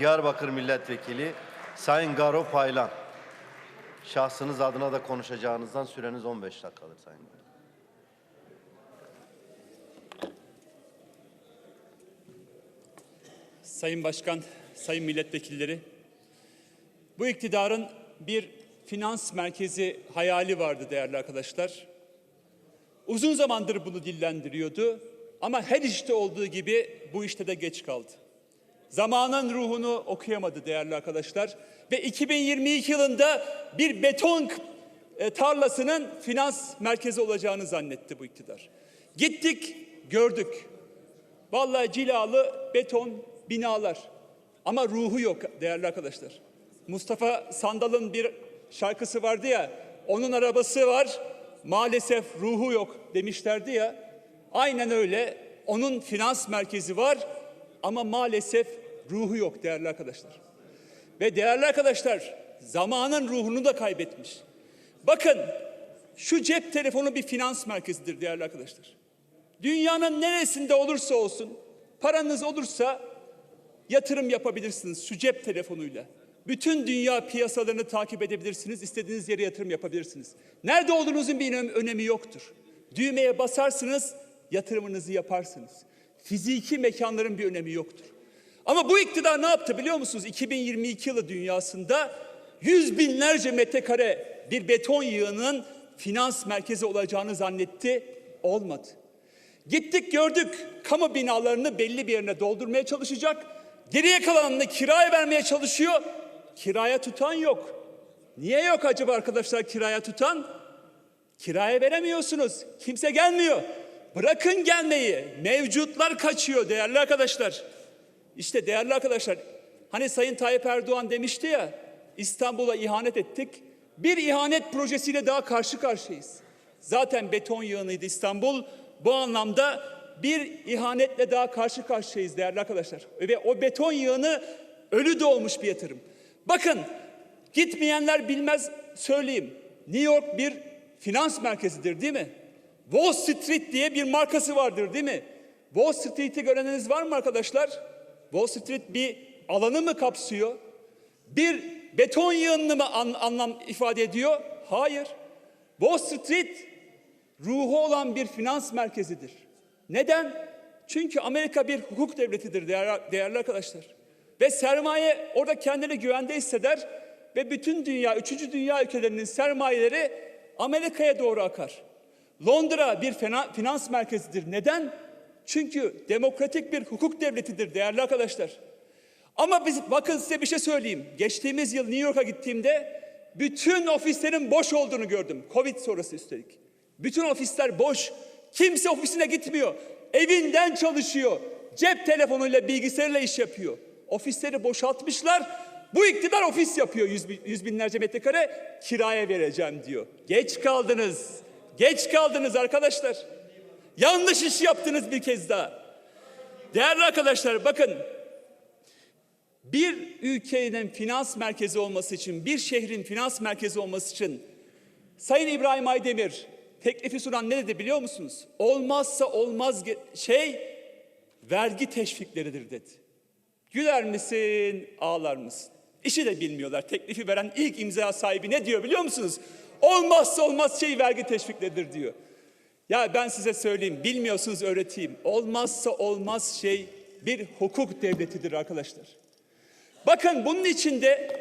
Diyarbakır Milletvekili Sayın Garo Paylan. Şahsınız adına da konuşacağınızdan süreniz 15 dakikadır Sayın Garo. Sayın Başkan, sayın milletvekilleri, bu iktidarın bir finans merkezi hayali vardı değerli arkadaşlar. Uzun zamandır bunu dillendiriyordu ama her işte olduğu gibi bu işte de geç kaldı. Zamanın ruhunu okuyamadı değerli arkadaşlar ve 2022 yılında bir beton e, tarlasının finans merkezi olacağını zannetti bu iktidar. Gittik, gördük. Vallahi cilalı beton binalar. Ama ruhu yok değerli arkadaşlar. Mustafa Sandal'ın bir şarkısı vardı ya. Onun arabası var. Maalesef ruhu yok demişlerdi ya. Aynen öyle. Onun finans merkezi var ama maalesef ruhu yok değerli arkadaşlar. Ve değerli arkadaşlar zamanın ruhunu da kaybetmiş. Bakın şu cep telefonu bir finans merkezidir değerli arkadaşlar. Dünyanın neresinde olursa olsun paranız olursa yatırım yapabilirsiniz şu cep telefonuyla. Bütün dünya piyasalarını takip edebilirsiniz. istediğiniz yere yatırım yapabilirsiniz. Nerede olduğunuzun bir önem- önemi yoktur. Düğmeye basarsınız, yatırımınızı yaparsınız. Fiziki mekanların bir önemi yoktur. Ama bu iktidar ne yaptı biliyor musunuz? 2022 yılı dünyasında yüz binlerce metrekare bir beton yığının finans merkezi olacağını zannetti. Olmadı. Gittik gördük kamu binalarını belli bir yerine doldurmaya çalışacak. Geriye kalanını kiraya vermeye çalışıyor. Kiraya tutan yok. Niye yok acaba arkadaşlar kiraya tutan? Kiraya veremiyorsunuz. Kimse gelmiyor. Bırakın gelmeyi. Mevcutlar kaçıyor değerli arkadaşlar. İşte değerli arkadaşlar hani Sayın Tayyip Erdoğan demişti ya İstanbul'a ihanet ettik. Bir ihanet projesiyle daha karşı karşıyayız. Zaten beton yığınıydı İstanbul. Bu anlamda bir ihanetle daha karşı karşıyayız değerli arkadaşlar. Ve o beton yığını ölü doğmuş bir yatırım. Bakın gitmeyenler bilmez söyleyeyim. New York bir finans merkezidir değil mi? Wall Street diye bir markası vardır değil mi? Wall Street'i göreniniz var mı arkadaşlar? Wall Street bir alanı mı kapsıyor? Bir beton yığınını mı an- anlam ifade ediyor? Hayır. Wall Street ruhu olan bir finans merkezidir. Neden? Çünkü Amerika bir hukuk devletidir değerli, değerli arkadaşlar. Ve sermaye orada kendini güvende hisseder ve bütün dünya, üçüncü dünya ülkelerinin sermayeleri Amerika'ya doğru akar. Londra bir finans merkezidir. Neden? Çünkü demokratik bir hukuk devletidir değerli arkadaşlar. Ama biz bakın size bir şey söyleyeyim. Geçtiğimiz yıl New York'a gittiğimde bütün ofislerin boş olduğunu gördüm. Covid sonrası üstelik. Bütün ofisler boş. Kimse ofisine gitmiyor. Evinden çalışıyor. Cep telefonuyla, bilgisayarıyla iş yapıyor. Ofisleri boşaltmışlar. Bu iktidar ofis yapıyor yüz, yüz binlerce metrekare kiraya vereceğim diyor. Geç kaldınız. Geç kaldınız arkadaşlar. Yanlış iş yaptınız bir kez daha. Değerli arkadaşlar bakın bir ülkenin finans merkezi olması için, bir şehrin finans merkezi olması için Sayın İbrahim Aydemir teklifi sunan ne dedi biliyor musunuz? Olmazsa olmaz şey vergi teşvikleridir dedi. Güler misin, ağlar mısın? İşi de bilmiyorlar. Teklifi veren ilk imza sahibi ne diyor biliyor musunuz? Olmazsa olmaz şey vergi teşvikleridir diyor. Ya ben size söyleyeyim, bilmiyorsunuz öğreteyim. Olmazsa olmaz şey bir hukuk devletidir arkadaşlar. Bakın bunun içinde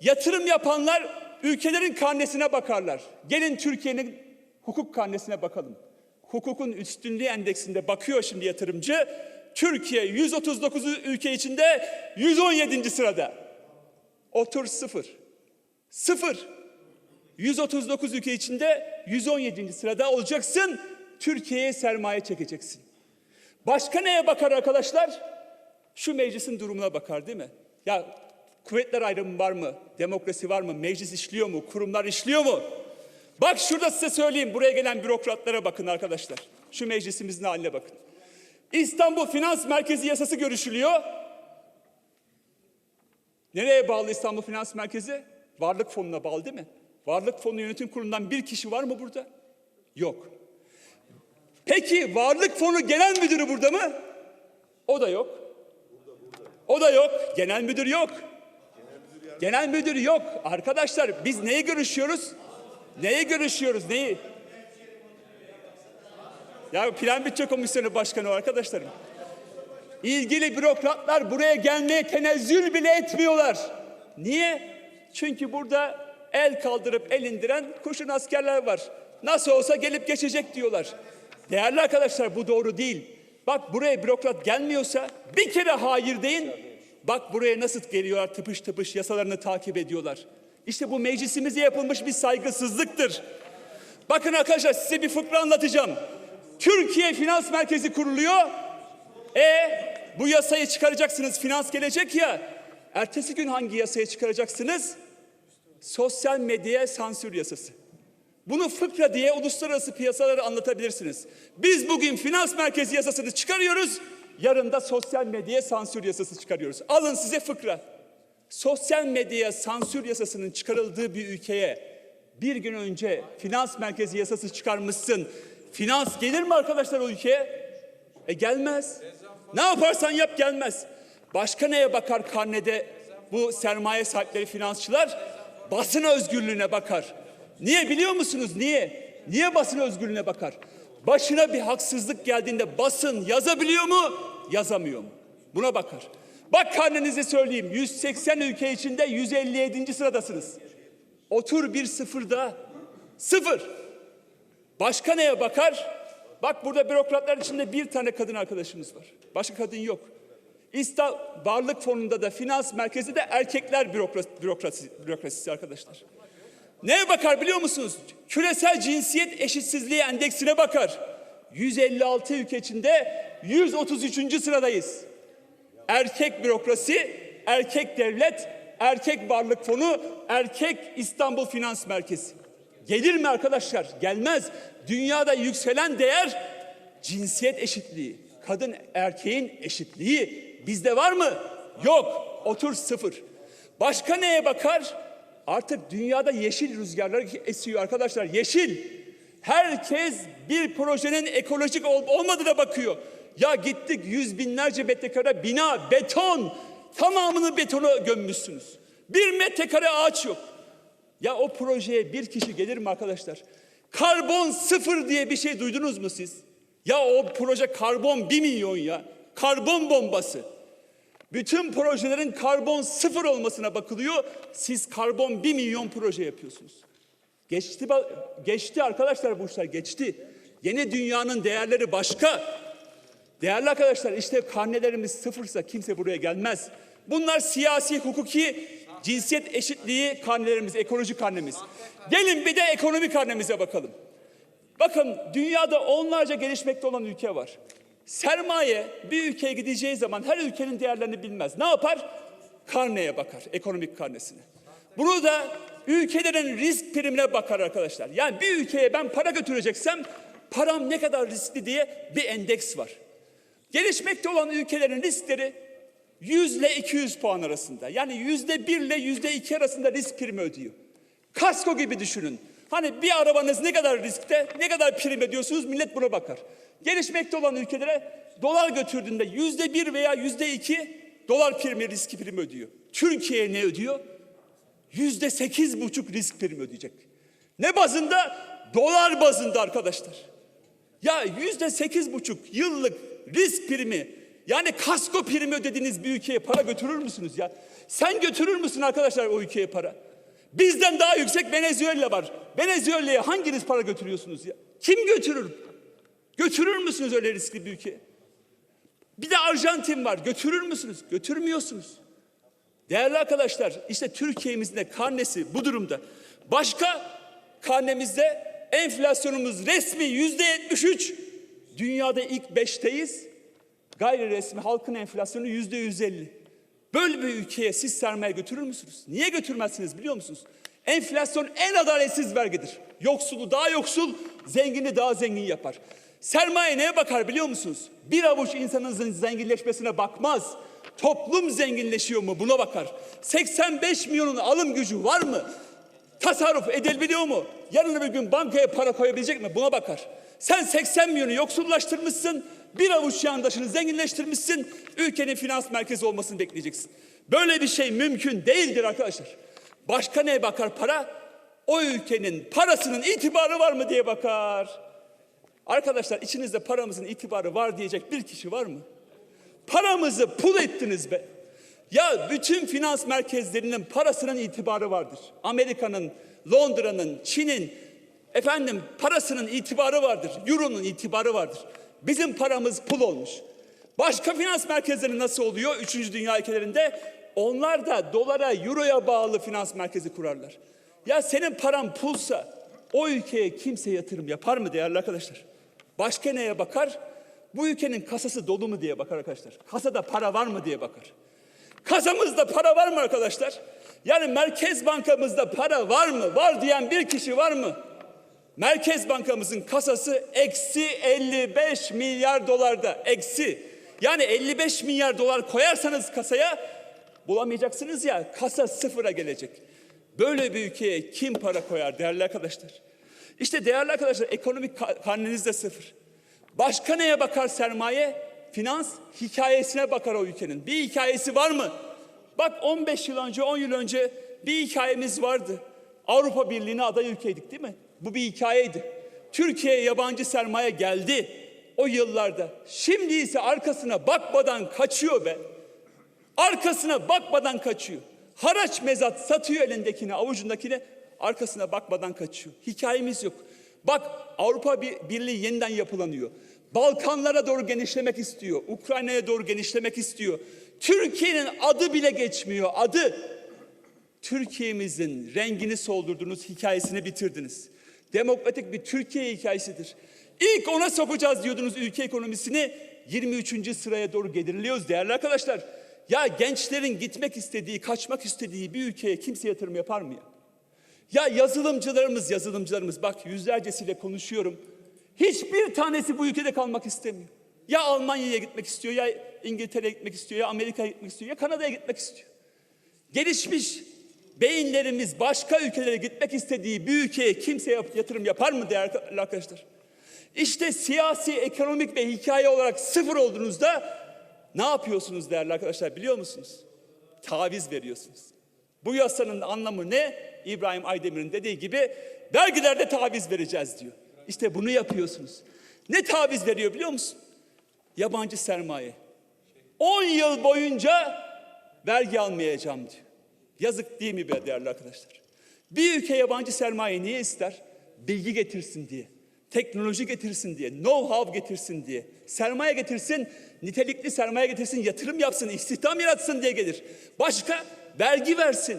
yatırım yapanlar ülkelerin karnesine bakarlar. Gelin Türkiye'nin hukuk karnesine bakalım. Hukukun üstünlüğü endeksinde bakıyor şimdi yatırımcı. Türkiye 139 ülke içinde 117. sırada. Otur sıfır. Sıfır. 139 ülke içinde 117. sırada olacaksın. Türkiye'ye sermaye çekeceksin. Başka neye bakar arkadaşlar? Şu meclisin durumuna bakar değil mi? Ya kuvvetler ayrımı var mı? Demokrasi var mı? Meclis işliyor mu? Kurumlar işliyor mu? Bak şurada size söyleyeyim. Buraya gelen bürokratlara bakın arkadaşlar. Şu meclisimizin haline bakın. İstanbul Finans Merkezi yasası görüşülüyor. Nereye bağlı İstanbul Finans Merkezi? Varlık fonuna bağlı değil mi? Varlık fonu yönetim kurulundan bir kişi var mı burada? Yok. Peki varlık fonu genel müdürü burada mı? O da yok. O da yok. Genel müdür yok. Genel müdür yok. Arkadaşlar biz neyi görüşüyoruz? Neyi görüşüyoruz? Neyi? Ya Plan Bütçe Komisyonu Başkanı arkadaşlarım. İlgili bürokratlar buraya gelmeye tenezzül bile etmiyorlar. Niye? Çünkü burada el kaldırıp el indiren kurşun askerler var. Nasıl olsa gelip geçecek diyorlar. Değerli arkadaşlar bu doğru değil. Bak buraya bürokrat gelmiyorsa bir kere hayır deyin. Bak buraya nasıl geliyorlar tıpış tıpış yasalarını takip ediyorlar. İşte bu meclisimize yapılmış bir saygısızlıktır. Bakın arkadaşlar size bir fıkra anlatacağım. Türkiye Finans Merkezi kuruluyor. E bu yasayı çıkaracaksınız finans gelecek ya. Ertesi gün hangi yasayı çıkaracaksınız? Sosyal medyaya sansür yasası. Bunu fıkra diye uluslararası piyasaları anlatabilirsiniz. Biz bugün finans merkezi yasasını çıkarıyoruz. Yarın da sosyal medyaya sansür yasası çıkarıyoruz. Alın size fıkra. Sosyal medyaya sansür yasasının çıkarıldığı bir ülkeye bir gün önce finans merkezi yasası çıkarmışsın. Finans gelir mi arkadaşlar o ülkeye? E gelmez. Ne yaparsan yap gelmez. Başka neye bakar karnede bu sermaye sahipleri finansçılar? Basın özgürlüğüne bakar. Niye biliyor musunuz? Niye? Niye basın özgürlüğüne bakar? Başına bir haksızlık geldiğinde basın yazabiliyor mu? Yazamıyor mu? Buna bakar. Bak karnenize söyleyeyim. 180 ülke içinde 157. sıradasınız. Otur bir sıfırda. Sıfır. Başka neye bakar? Bak burada bürokratlar içinde bir tane kadın arkadaşımız var. Başka kadın yok. İsta Varlık Fonu'nda da finans merkezi de erkekler bürokrasi, bürokrasi, bürokrasisi arkadaşlar. Neye bakar biliyor musunuz? Küresel cinsiyet eşitsizliği endeksine bakar. 156 ülke içinde 133. sıradayız. Erkek bürokrasi, erkek devlet, erkek varlık fonu, erkek İstanbul Finans Merkezi. Gelir mi arkadaşlar? Gelmez. Dünyada yükselen değer cinsiyet eşitliği. Kadın erkeğin eşitliği. Bizde var mı? Yok. Otur sıfır. Başka neye bakar? Artık dünyada yeşil rüzgarlar esiyor arkadaşlar. Yeşil. Herkes bir projenin ekolojik ol- olmadığına bakıyor. Ya gittik yüz binlerce metrekare bina, beton. Tamamını betona gömmüşsünüz. Bir metrekare ağaç yok. Ya o projeye bir kişi gelir mi arkadaşlar? Karbon sıfır diye bir şey duydunuz mu siz? Ya o proje karbon bir milyon ya. Karbon bombası. Bütün projelerin karbon sıfır olmasına bakılıyor. Siz karbon bir milyon proje yapıyorsunuz. Geçti, geçti arkadaşlar bu işler geçti. Yeni dünyanın değerleri başka. Değerli arkadaşlar işte karnelerimiz sıfırsa kimse buraya gelmez. Bunlar siyasi, hukuki, cinsiyet eşitliği karnelerimiz, ekolojik karnemiz. Gelin bir de ekonomi karnemize bakalım. Bakın dünyada onlarca gelişmekte olan ülke var. Sermaye bir ülkeye gideceği zaman her ülkenin değerlerini bilmez. Ne yapar? Karneye bakar, ekonomik karnesine. Bunu da ülkelerin risk primine bakar arkadaşlar. Yani bir ülkeye ben para götüreceksem param ne kadar riskli diye bir endeks var. Gelişmekte olan ülkelerin riskleri 100 ile 200 puan arasında. Yani yüzde 1 ile yüzde 2 arasında risk primi ödüyor. Kasko gibi düşünün. Hani bir arabanız ne kadar riskte, ne kadar prim ödüyorsunuz millet buna bakar. Gelişmekte olan ülkelere dolar götürdüğünde yüzde bir veya yüzde iki dolar primi risk primi ödüyor. Türkiye ne ödüyor? Yüzde sekiz buçuk risk primi ödeyecek. Ne bazında? Dolar bazında arkadaşlar. Ya yüzde sekiz buçuk yıllık risk primi yani kasko primi ödediğiniz bir ülkeye para götürür müsünüz ya? Sen götürür müsün arkadaşlar o ülkeye para? Bizden daha yüksek Venezuela var. Venezuela'ya hanginiz para götürüyorsunuz ya? Kim götürür? Götürür müsünüz öyle riskli bir ülkeye? Bir de Arjantin var. Götürür müsünüz? Götürmüyorsunuz. Değerli arkadaşlar işte Türkiye'mizin de karnesi bu durumda. Başka karnemizde enflasyonumuz resmi yüzde 73. Dünyada ilk beşteyiz. Gayri resmi halkın enflasyonu yüzde 150. Böyle bir ülkeye siz sermaye götürür müsünüz? Niye götürmezsiniz biliyor musunuz? Enflasyon en adaletsiz vergidir. Yoksulu daha yoksul, zengini daha zengin yapar. Sermaye neye bakar biliyor musunuz? Bir avuç insanın zenginleşmesine bakmaz. Toplum zenginleşiyor mu buna bakar. 85 milyonun alım gücü var mı? Tasarruf edebiliyor mu? Yarın bir gün bankaya para koyabilecek mi? Buna bakar. Sen 80 milyonu yoksullaştırmışsın. Bir avuç yandaşını zenginleştirmişsin, ülkenin finans merkezi olmasını bekleyeceksin. Böyle bir şey mümkün değildir arkadaşlar. Başka neye bakar para? O ülkenin parasının itibarı var mı diye bakar. Arkadaşlar içinizde paramızın itibarı var diyecek bir kişi var mı? Paramızı pul ettiniz be. Ya bütün finans merkezlerinin parasının itibarı vardır. Amerika'nın, Londra'nın, Çin'in efendim parasının itibarı vardır. Euro'nun itibarı vardır. Bizim paramız pul olmuş. Başka finans merkezleri nasıl oluyor? Üçüncü dünya ülkelerinde onlar da dolara, euroya bağlı finans merkezi kurarlar. Ya senin paran pulsa o ülkeye kimse yatırım yapar mı değerli arkadaşlar? Başka neye bakar? Bu ülkenin kasası dolu mu diye bakar arkadaşlar. Kasada para var mı diye bakar. Kasamızda para var mı arkadaşlar? Yani Merkez Bankamızda para var mı? Var diyen bir kişi var mı? Merkez Bankamızın kasası eksi 55 milyar dolarda. Eksi. Yani 55 milyar dolar koyarsanız kasaya bulamayacaksınız ya kasa sıfıra gelecek. Böyle bir ülkeye kim para koyar değerli arkadaşlar? İşte değerli arkadaşlar ekonomik ka- karnınız da sıfır. Başka neye bakar sermaye? Finans hikayesine bakar o ülkenin. Bir hikayesi var mı? Bak 15 yıl önce, 10 yıl önce bir hikayemiz vardı. Avrupa Birliği'ne aday ülkeydik değil mi? Bu bir hikayeydi. Türkiye'ye yabancı sermaye geldi o yıllarda. Şimdi ise arkasına bakmadan kaçıyor be. Arkasına bakmadan kaçıyor. Haraç mezat satıyor elindekine, avucundakine, arkasına bakmadan kaçıyor. Hikayemiz yok. Bak Avrupa Bir- Birliği yeniden yapılanıyor. Balkanlara doğru genişlemek istiyor. Ukrayna'ya doğru genişlemek istiyor. Türkiye'nin adı bile geçmiyor. Adı. Türkiye'mizin rengini soldurdunuz, hikayesini bitirdiniz. Demokratik bir Türkiye hikayesidir. İlk ona sokacağız diyordunuz ülke ekonomisini. 23. sıraya doğru getiriliyoruz değerli arkadaşlar. Ya gençlerin gitmek istediği, kaçmak istediği bir ülkeye kimse yatırım yapar mı ya? Ya yazılımcılarımız, yazılımcılarımız bak yüzlercesiyle konuşuyorum. Hiçbir tanesi bu ülkede kalmak istemiyor. Ya Almanya'ya gitmek istiyor, ya İngiltere'ye gitmek istiyor, ya Amerika'ya gitmek istiyor, ya Kanada'ya gitmek istiyor. Gelişmiş beyinlerimiz başka ülkelere gitmek istediği bir ülkeye kimse yatırım yapar mı değerli arkadaşlar? İşte siyasi, ekonomik ve hikaye olarak sıfır olduğunuzda ne yapıyorsunuz değerli arkadaşlar biliyor musunuz? Taviz veriyorsunuz. Bu yasanın anlamı ne? İbrahim Aydemir'in dediği gibi vergilerde taviz vereceğiz diyor. İşte bunu yapıyorsunuz. Ne taviz veriyor biliyor musun? Yabancı sermaye. 10 yıl boyunca vergi almayacağım diyor. Yazık değil mi be değerli arkadaşlar? Bir ülke yabancı sermaye niye ister? Bilgi getirsin diye. Teknoloji getirsin diye, know-how getirsin diye, sermaye getirsin, nitelikli sermaye getirsin, yatırım yapsın, istihdam yaratsın diye gelir. Başka vergi versin.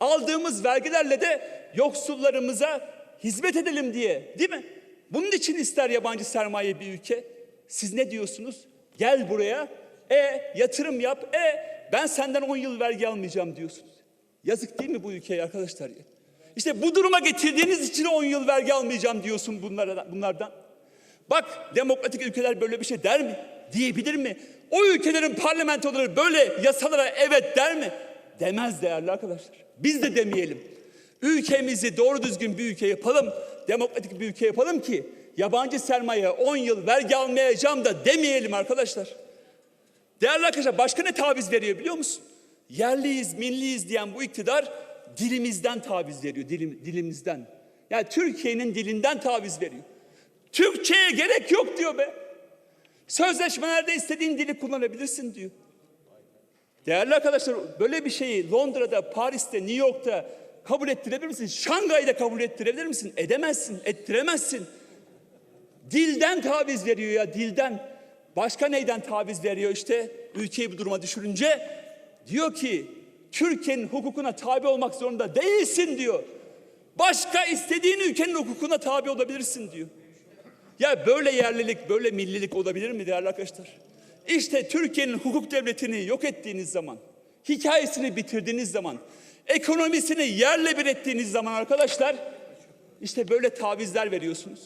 Aldığımız vergilerle de yoksullarımıza hizmet edelim diye, değil mi? Bunun için ister yabancı sermaye bir ülke. Siz ne diyorsunuz? Gel buraya, e yatırım yap, e ben senden 10 yıl vergi almayacağım diyorsunuz. Yazık değil mi bu ülkeye arkadaşlar? İşte bu duruma getirdiğiniz için 10 yıl vergi almayacağım diyorsun bunlara, bunlardan. Bak demokratik ülkeler böyle bir şey der mi? Diyebilir mi? O ülkelerin parlamentoları böyle yasalara evet der mi? Demez değerli arkadaşlar. Biz de demeyelim. Ülkemizi doğru düzgün bir ülke yapalım. Demokratik bir ülke yapalım ki yabancı sermaye 10 yıl vergi almayacağım da demeyelim arkadaşlar. Değerli arkadaşlar başka ne taviz veriyor biliyor musun? Yerliyiz, milliyiz diyen bu iktidar dilimizden taviz veriyor, dilim, dilimizden. Yani Türkiye'nin dilinden taviz veriyor. Türkçe'ye gerek yok diyor be. Sözleşmelerde istediğin dili kullanabilirsin diyor. Değerli arkadaşlar böyle bir şeyi Londra'da, Paris'te, New York'ta kabul ettirebilir misin? Şangay'da kabul ettirebilir misin? Edemezsin, ettiremezsin. Dilden taviz veriyor ya dilden. Başka neyden taviz veriyor işte ülkeyi bu duruma düşürünce? Diyor ki Türkiye'nin hukukuna tabi olmak zorunda değilsin diyor. Başka istediğin ülkenin hukukuna tabi olabilirsin diyor. Ya böyle yerlilik, böyle millilik olabilir mi değerli arkadaşlar? İşte Türkiye'nin hukuk devletini yok ettiğiniz zaman, hikayesini bitirdiğiniz zaman, ekonomisini yerle bir ettiğiniz zaman arkadaşlar, işte böyle tavizler veriyorsunuz.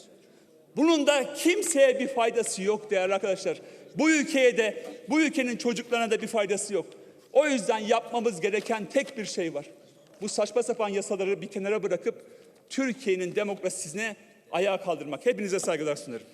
Bunun da kimseye bir faydası yok değerli arkadaşlar. Bu ülkeye de, bu ülkenin çocuklarına da bir faydası yok. O yüzden yapmamız gereken tek bir şey var. Bu saçma sapan yasaları bir kenara bırakıp Türkiye'nin demokrasisine ayağa kaldırmak. Hepinize saygılar sunarım.